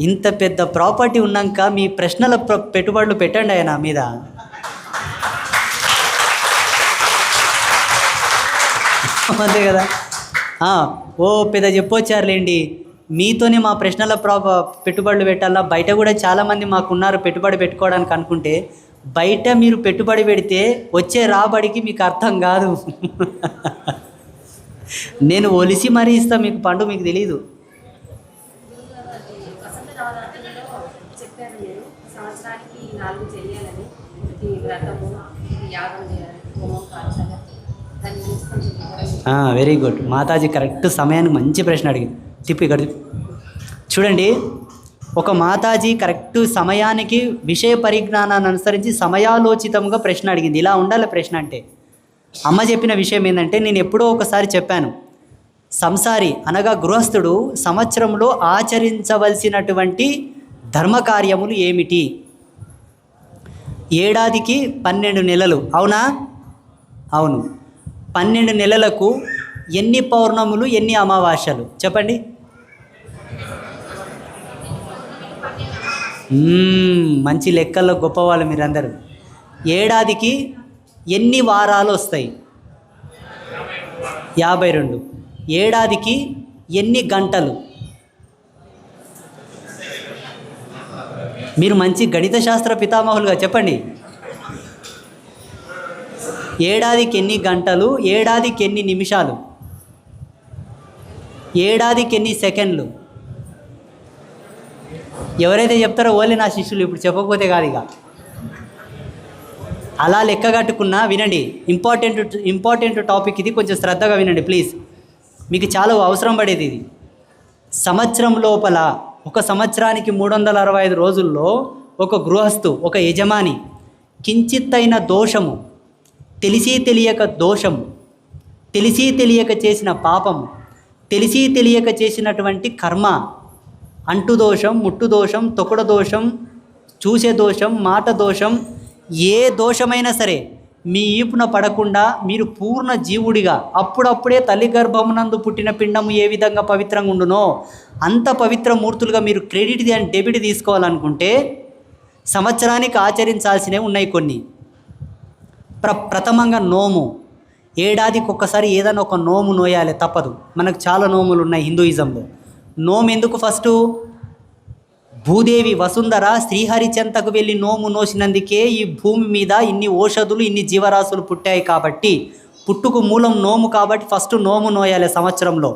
ఇంత పెద్ద ప్రాపర్టీ ఉన్నాక మీ ప్రశ్నల ప్ర- పెట్టుబడులు పెట్టండి ఆయన మీద. అంతే కదా? ఓ పెద్ద చెప్పొచ్చారులేండి. మీతోనే మా ప్రశ్నల ప్రాప పెట్టుబడులు పెట్టాలా బయట కూడా చాలామంది మాకున్నారు పెట్టుబడి పెట్టుకోవడానికి అనుకుంటే బయట మీరు పెట్టుబడి పెడితే వచ్చే రాబడికి మీకు అర్థం కాదు. నేను ఒలిసి మరీ ఇస్తా మీకు పండు మీకు తెలీదు వసంత నవరాత్రులలో చెప్పారు మీరు సంవత్సరానికి నాలుగు చేయాలని ఈ వ్రతము యాగం చేయాలి. హోమం గురించి కొంచెం వెరీ గుడ్ మాతాజీ కరెక్ట్ సమయానికి మంచి ప్రశ్న అడిగింది. తిప్పి ఇక్కడ చూడండి ఒక మాతాజీ కరెక్ట్ సమయానికి విషయ పరిజ్ఞానాన్ని అనుసరించి సమయాలోచితంగా ప్రశ్న అడిగింది. ఇలా ఉండాలి ప్రశ్న అంటే. అమ్మ చెప్పిన విషయం ఏంటంటే నేను ఎప్పుడో ఒకసారి చెప్పాను. సంసారి అనగా గృహస్థుడు సంవత్సరంలో ఆచరించవలసినటువంటి ధర్మకార్యములు ఏమిటి? ఏడాదికి పన్నెండు నెలలు. అవునా? అవును. పన్నెండు నెలలకు ఎన్ని పౌర్ణములు ఎన్ని అమావాస్యలు? చెప్పండి. మంచి లెక్కల్లో గొప్పవాళ్ళు మీరందరూ. ఏడాదికి ఎన్ని వారాలు వస్తాయి? యాభై రెండు. ఏడాదికి ఎన్ని గంటలు? మీరు మంచి గణిత శాస్త్ర పితామహులుగా చెప్పండి. ఏడాదికి ఎన్ని గంటలు ఏడాదికి ఎన్ని నిమిషాలు ఏడాదికి ఎన్ని సెకండ్లు? ఎవరైతే చెప్తారో ఓన్లీ నా శిష్యులు ఇప్పుడు చెప్పకపోతే కాదు ఇక. అలా లెక్క కట్టుకున్నా వినండి. ఇంపార్టెంట్ ఇంపార్టెంట్ టాపిక్ ఇది. కొంచెం శ్రద్ధగా వినండి ప్లీజ్. మీకు చాలా అవసరం పడేది ఇది. సంవత్సరం లోపల ఒక సంవత్సరానికి మూడు వందల అరవై ఐదు రోజుల్లో ఒక గృహస్థు ఒక యజమాని కించిత్తైన దోషము తెలిసి తెలియక దోషము తెలిసి తెలియక చేసిన పాపము తెలిసి తెలియక చేసినటువంటి కర్మ అంటు దోషం ముట్టు దోషం తొకుడ దోషం చూసే దోషం మాట దోషం ఏ దోషమైనా సరే మీ ఈపున పడకుండా మీరు పూర్ణ జీవుడిగా అప్పుడప్పుడే తల్లి గర్భమునందు పుట్టిన పిండము ఏ విధంగా పవిత్రంగా ఉండునో అంత పవిత్ర మూర్తులుగా మీరు క్రెడిట్ అండ్ డెబిట్ తీసుకోవాలనుకుంటే సంవత్సరానికి ఆచరించాల్సినవి ఉన్నాయి కొన్ని. ప్ర ప్రథమంగా నోము. ఏడాదికి ఒక్కసారి ఏదైనా ఒక నోము నోయాలి తప్పదు. మనకు చాలా నోములు ఉన్నాయి హిందూయిజంలో. నోము ఎందుకు ఫస్టు? భూదేవి వసుంధర శ్రీహరి చెంతకు వెళ్ళి నోము నోసినందుకే ఈ భూమి మీద ఇన్ని ఓషధులు ఇన్ని జీవరాశులు పుట్టాయి కాబట్టి పుట్టుకు మూలం నోము కాబట్టి ఫస్ట్ నోము నోయాలి సంవత్సరంలో.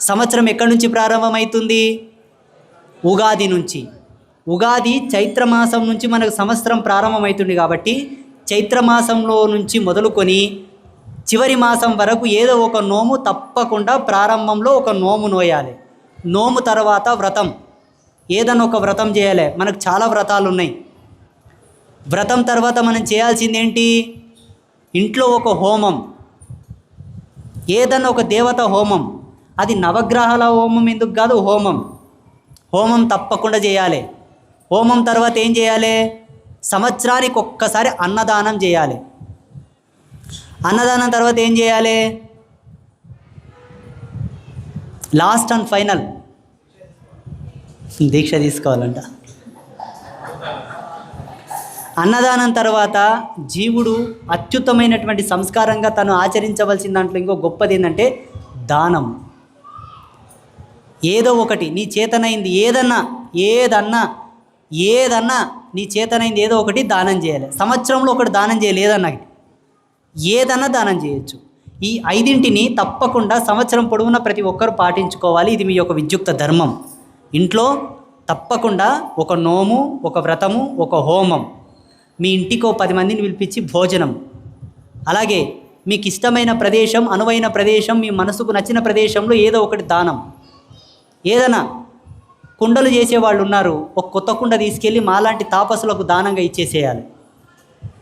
సంవత్సరం ఎక్కడి నుంచి ప్రారంభమవుతుంది ఉగాది నుంచి. ఉగాది చైత్రమాసం నుంచి మనకు సంవత్సరం ప్రారంభమవుతుంది కాబట్టి చైత్రమాసంలో నుంచి మొదలుకొని చివరి మాసం వరకు ఏదో ఒక నోము తప్పకుండా ప్రారంభంలో ఒక నోము నోయాలి. నోము తర్వాత వ్రతం. ఏదైనా ఒక వ్రతం చేయాలి. మనకు చాలా వ్రతాలు ఉన్నాయి వ్రతం తర్వాత మనం చేయాల్సింది ఏంటి ఇంట్లో ఒక హోమం. ఏదన్నా ఒక దేవత హోమం. అది నవగ్రహాల హోమం ఎందుకు కాదు? హోమం. హోమం తప్పకుండా చేయాలి. హోమం తర్వాత ఏం చేయాలి? సంవత్సరానికి ఒక్కసారి అన్నదానం చేయాలి. అన్నదానం తర్వాత ఏం చేయాలి? Last and final. దీక్ష తీసుకోవాలంట. అన్నదానం తర్వాత జీవుడు అత్యుత్తమైనటువంటి సంస్కారంగా తను ఆచరించవలసిన దాంట్లో ఇంకో గొప్పది ఏంటంటే దానం. ఏదో ఒకటి నీ చేతనైంది ఏదన్నా ఏదన్నా ఏదన్నా నీ చేతనైంది ఏదో ఒకటి దానం చేయాలి. సంవత్సరంలో ఒకటి దానం చేయాలి ఏదన్నా ఏదన్నా దానం చేయొచ్చు. ఈ ఐదింటిని తప్పకుండా సంవత్సరం పొడవునా ప్రతి ఒక్కరు పాటించుకోవాలి. ఇది మీ యొక్క విద్యుక్త ధర్మం. ఇంట్లో తప్పకుండా ఒక నోము ఒక వ్రతము ఒక హోమం. మీ ఇంటికో పది మందిని పిలిపించి భోజనం. అలాగే మీకు ఇష్టమైన ప్రదేశం అనువైన ప్రదేశం మీ మనసుకు నచ్చిన ప్రదేశంలో ఏదో ఒకటి దానం. ఏదైనా కుండలు చేసేవాళ్ళు ఉన్నారు ఒక కొత్త కుండ తీసుకెళ్ళి మాలాంటి తాపసులకు దానంగా ఇచ్చేసేయాలి.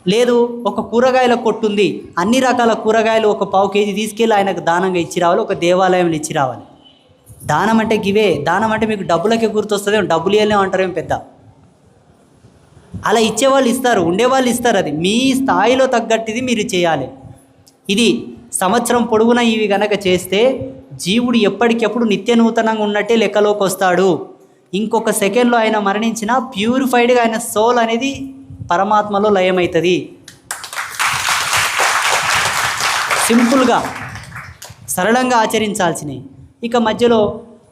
లేదు ఒక కూరగాయల కొట్టుంది అన్ని రకాల కూరగాయలు ఒక పావు కేజీ తీసుకెళ్ళి ఆయనకు దానంగా ఇచ్చి రావాలి ఒక దేవాలయంలో ఇచ్చి రావాలి దానం అంటే గివే దానం అంటే మీకు డబ్బులకే గుర్తొస్తుంది డబ్బులు ఇవ్వలేము అంటారేం పెద్ద. అలా ఇచ్చేవాళ్ళు ఇస్తారు ఉండేవాళ్ళు ఇస్తారు అది. మీ స్థాయిలో తగ్గట్టుది మీరు చేయాలి. ఇది సంవత్సరం పొడవునా ఇవి గనక చేస్తే జీవుడు ఎప్పటికెప్పుడు నిత్య నూతనంగా ఉన్నట్టే లెక్కలోకి వస్తాడు. ఇంకొక సెకండ్లో ఆయన మరణించిన ప్యూరిఫైడ్గా ఆయన సోల్ అనేది పరమాత్మలో లయమవుతుంది సింపుల్గా సరళంగా ఆచరించాల్సినవి. ఇక మధ్యలో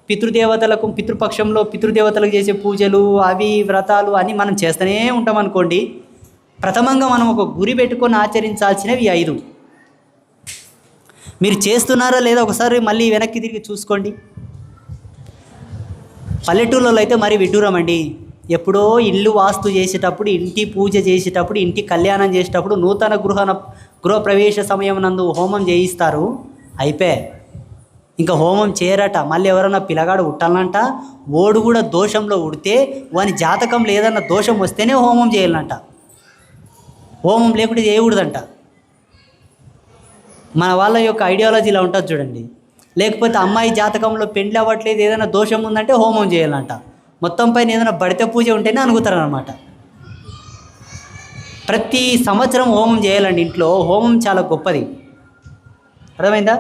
పితృదేవతలకు పితృపక్షంలో పితృదేవతలకు చేసే పూజలు అవి వ్రతాలు అన్నీ మనం చేస్తూనే ఉంటాం అనుకోండి. ప్రథమంగా మనం ఒక గురి పెట్టుకొని ఆచరించాల్సినవి ఐదు. మీరు చేస్తున్నారా లేదా ఒకసారి మళ్ళీ వెనక్కి తిరిగి చూసుకోండి. పల్లెటూళ్ళలో అయితే మరి విడ్డూరమండి. ఎప్పుడో ఇల్లు వాస్తు చేసేటప్పుడు ఇంటి పూజ చేసేటప్పుడు ఇంటి కళ్యాణం చేసేటప్పుడు నూతన గృహ గృహప్రవేశ సమయం నందు హోమం చేయిస్తారు. అయిపోయి ఇంకా హోమం చేయరట. మళ్ళీ ఎవరైనా పిల్లగాడు ఉట్టాలంట ఓడు కూడా దోషంలో ఉడితే వాని జాతకం లేదన్న దోషం వస్తేనే హోమం చేయాలంట. హోమం లేకుంటే చేయకూడదంట. మన వాళ్ళ యొక్క ఐడియాలజీలో ఉంటుంది చూడండి. లేకపోతే అమ్మాయి జాతకంలో పెండ్లి అవ్వట్లేదు ఏదైనా దోషం ఉందంటే హోమం చేయాలంట. మొత్తం పైన ఏదైనా బడిత పూజ ఉంటేనే అనుకుతారనమాట ప్రతి సంవత్సరం హోమం చేయాలండి ఇంట్లో. హోమం చాలా గొప్పది. అర్థమైందా?